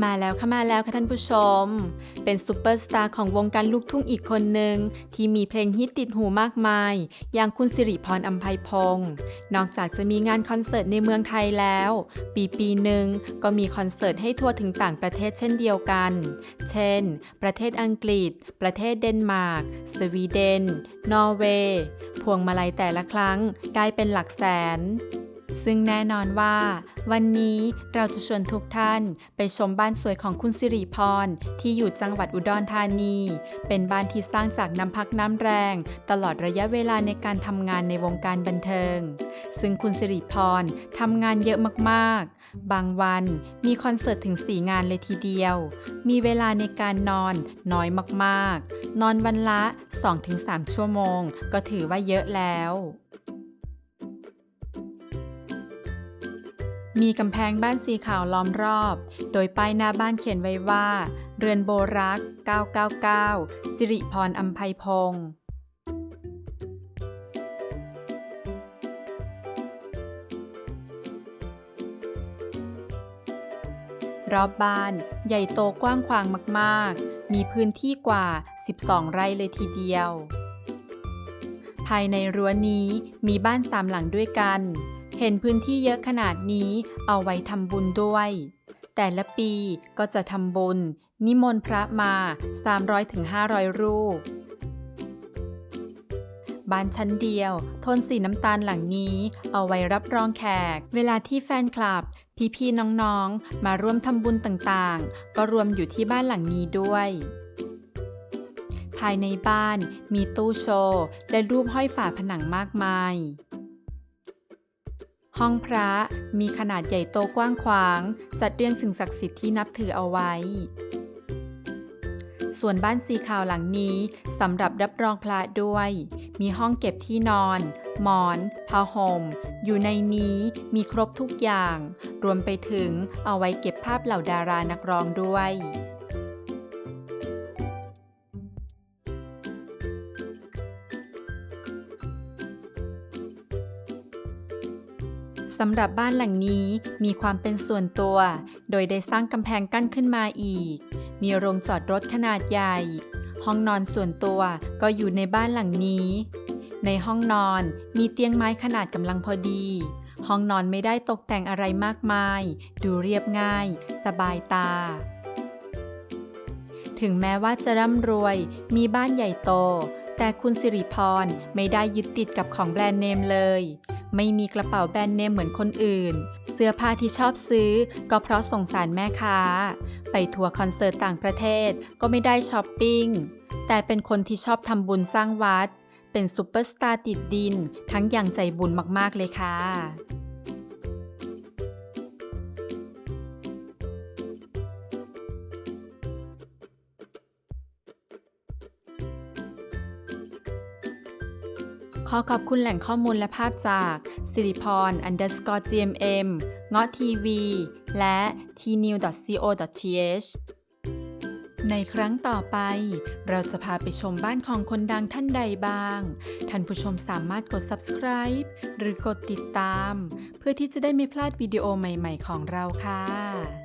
มาแล้วค่ะมาแล้วค่ะท่านผู้ชม เป็นซูเปอร์สตาร์ของวงการลูกทุ่งอีกคนหนึ่งที่มีเพลงฮิตติดหูมากมาย อย่างคุณสิริพรอัมภัยพงศ์นอกจากจะมีงานคอนเสิร์ตในเมืองไทยแล้ว ปีปีหนึ่งก็มีคอนเสิร์ตให้ทัวร์ถึงต่างประเทศเช่นเดียวกัน เช่น ประเทศอังกฤษ ประเทศเดนมาร์ก สวีเดน นอร์เวย์ พวงมาลัยแต่ละครั้งได้เป็นหลักแสน ซึ่งแน่นอนว่า วันนี้เราจะชวนทุกท่านไปชมบ้านสวยของคุณสิริพร ที่อยู่จังหวัดอุดรธานี เป็นบ้านที่สร้างจากน้ำพักน้ำแรง ตลอดระยะเวลาในการทำงานในวงการบันเทิง ซึ่งคุณสิริพรทำงานเยอะมากๆ บางวันมีคอนเสิร์ตถึง 4 งานเลยทีเดียว มีเวลาในการนอนน้อยมากๆ นอนวันละ 2-3 ชั่วโมง ก็ถือว่าเยอะแล้ว มีกำแพงบ้านสีขาวล้อมรอบ โดยป้ายหน้าบ้านเขียนไว้ว่า เรือนโบรัก 999 สิริพรอัมภัยพงศ์รอบบ้านใหญ่โตกว้างขวางมากๆ มีพื้นที่กว่า 12 ไร่เลยทีเดียว ภายในรั้วนี้มีบ้านสามหลังด้วยกัน เห็นพื้นที่เยอะขนาดนี้เอาไว้ทำบุญด้วย แต่ละปีก็จะทำบุญ นิมนต์พระมา 300-500 รูป บ้านชั้นเดียว ทนสีน้ำตาลหลังนี้ เอาไว้รับรองแขก เวลาที่แฟนคลับ พี่ๆน้องๆ มาร่วมทำบุญต่างๆ ก็รวมอยู่ที่บ้านหลังนี้ด้วยภายในบ้านมีตู้โชว์ และรูปห้อยฝาผนังมากมาย ห้องพระมีขนาดใหญ่โตกว้างขวาง จัดเรียงสิ่งศักดิ์สิทธิ์ที่นับถือเอาไว้ ส่วนบ้านสีขาวหลังนี้สำหรับรับรองพระด้วย มีห้องเก็บที่นอน หมอนผ้าห่ม อยู่ในนี้มีครบทุกอย่าง รวมไปถึงเอาไว้เก็บภาพเหล่าดารานักร้องด้วย สำหรับบ้านหลังนี้มีความเป็นส่วนตัว โดยได้สร้างกำแพงกั้นขึ้นมาอีก มีโรงจอดรถขนาดใหญ่ ห้องนอนส่วนตัวก็อยู่ในบ้านหลังนี้ ในห้องนอนมีเตียงไม้ขนาดกำลังพอดี ห้องนอนไม่ได้ตกแต่งอะไรมากมาย ดูเรียบง่าย สบายตา ถึงแม้ว่าจะร่ำรวย มีบ้านใหญ่โต แต่คุณสิริพรไม่ได้ยึดติดกับของแบรนด์เนมเลย ไม่มีกระเป๋าแบรนด์เนมเหมือนคนอื่น เสื้อผ้าที่ชอบซื้อ ก็เพราะสงสารแม่ค้า ไปทัวร์คอนเสิร์ตต่างประเทศก็ไม่ได้ช้อปปิ้ง แต่เป็นคนที่ชอบทำบุญสร้างวัด เป็นซูเปอร์สตาร์ติดดิน ทั้งอย่างใจบุญมากๆเลยค่ะ ขอขอบคุณแหล่งข้อมูลและภาพจากสิริพร underscore gmm เงาะทีวี และ tnew.co.th ในครั้งต่อไป เราจะพาไปชมบ้านของคนดังท่านใดบ้าง ท่านผู้ชมสามารถกด subscribe หรือกดติดตาม เพื่อที่จะได้ไม่พลาดวิดีโอใหม่ ๆ ของเราค่ะ